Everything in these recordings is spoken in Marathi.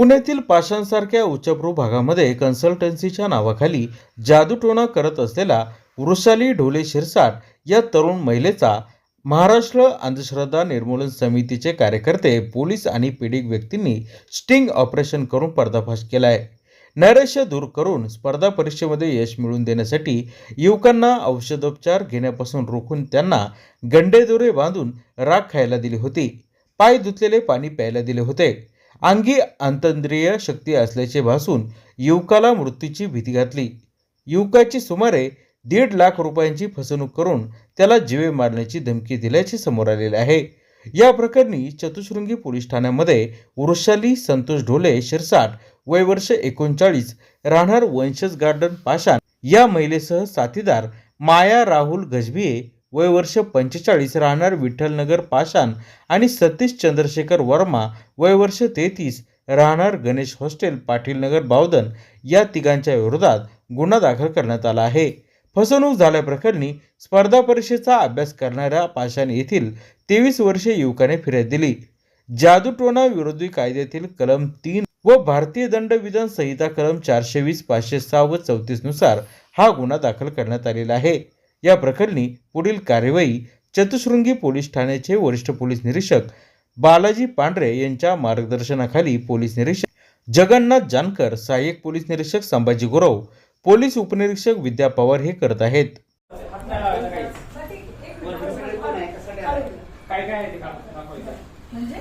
पुण्यातील पाषाणसारख्या उच्चभ्रू भागामध्ये कन्सल्टन्सीच्या नावाखाली जादूटोणा करत असलेला वृषाली ढोले शिरसाट या तरुण महिलेचा महाराष्ट्र अंधश्रद्धा निर्मूलन समितीचे कार्यकर्ते पोलीस आणि पीडित व्यक्तींनी स्टिंग ऑपरेशन करून पर्दाफाश केला आहे नैराश्य दूर करून स्पर्धा परीक्षेमध्ये यश मिळवून देण्यासाठी युवकांना औषधोपचार घेण्यापासून रोखून त्यांना गंडेदोरे बांधून राख खायला दिली होती. पाय धुतलेले पाणी प्यायला दिले होते. अंगी अंतंद्रिय शक्ती असल्याचे भासून युवकाला मृत्यूची भीती घातली. युवकाची सुमारे दीड लाख रुपयांची फसवणूक करून त्याला जीवे मारण्याची धमकी दिल्याचे समोर आलेले आहे. या प्रकरणी चतुशृंगी पोलीस ठाण्यामध्ये वृषाली संतोष ढोले शिरसाट वय वर्ष एकोणचाळीस राहणार वंशज गार्डन पाषाण या महिलेसह साथीदार माया राहुल गजभिये वय वर्ष पंचेचाळीस राहणार विठ्ठलनगर पाषाण आणि सतीश चंद्रशेखर वर्मा वय वर्ष तेहतीस राहणार गणेश हॉस्टेल पाटीलनगर बावधन या तिघांच्या विरोधात गुन्हा दाखल करण्यात आला आहे. फसवणूक झाल्याप्रकरणी स्पर्धा परीक्षेचा अभ्यास करणाऱ्या पाषाण येथील तेवीस वर्षे युवकाने फिर्याद दिली. जादूटोणा विरोधी कायद्यातील कलम तीन व भारतीय दंडविधान संहिता कलम चारशे वीस पाचशे सहा व चौतीसनुसार हा गुन्हा दाखल करण्यात आलेला आहे. या प्रकरणी पुढील कार्यवाही चतुशृंगी पोलीस ठाण्याचे वरिष्ठ पोलीस निरीक्षक बालाजी पांढरे यांच्या मार्गदर्शनाखाली पोलीस निरीक्षक जगन्नाथ जानकर सहाय्यक पोलीस निरीक्षक संभाजी गुरव पोलीस उपनिरीक्षक विद्या पवार हे करत आहेत. काय काय आहे ते काढा दाखवायचं. म्हणजे?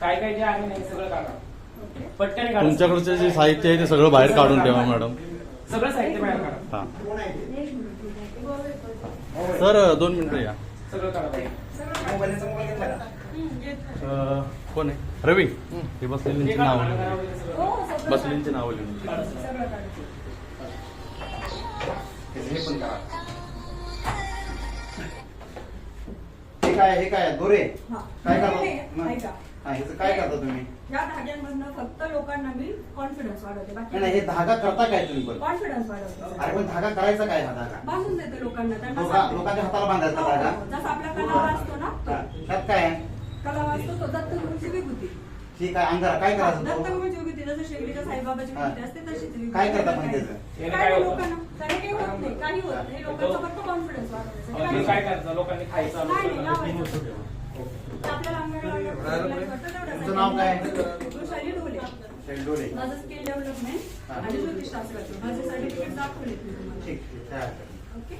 काय काय जे आहे नाही सगळं काढा. पटकन काढा. तुमच्याकडचं जे साहित्य आहे ते सगळं बाहेर काढून ठेवा मॅडम. सगळं साहित्य बाहेर काढा. हा. सर दोन मिनिटं या. सगळं काढा अं, कोण आहे? रवी. हे बसलेल्यांची नाव हो बसलेल्यांची नावं लिहून. हे काय हे काय दोरे? हा. काय करता ऐका. हा, ह्याचं काय करता तुम्ही या धाग्यांमधनं फक्त लोकांना मी कॉन्फिडन्स वाढवते नाही, नाही हे धागा करता काय तुम्ही पण कॉन्फिडन्स वाढवते अरे पण धागा करायचा काय हा धागा बांधून देते लोकांना त्यांना लोका- सांगते. लोकांच्या हाताला बांधायचा हो, धागा हो. जसा आपला कलावा असतो ना हा, तो. त्यात काय आहे कलावा असतो तो दत्तगुरूची विभूती ठीक आहे अंगारा काय करायचं तो? दत्तगुरूची विभूती जसं शेगडीच्या साईबाबाची हा. विभूती असते तशीच विभूती. काय करता पण त्याचं? काय नाही लोकांना काही काही होत नाही काही होत नाही लोकांचा फक्त कॉन्फिडन्स काही हे काय करायचं लोकांनी खायचं नाही, नाही, लावायचं. आपल्याला तेवढं तुमचं नाव काय? माझं स्किल डेव्हलपमेंट. आणि ज्योतिषशास्त्राचं माझे सर्टिफिकेट दाखवले ठीक. ओके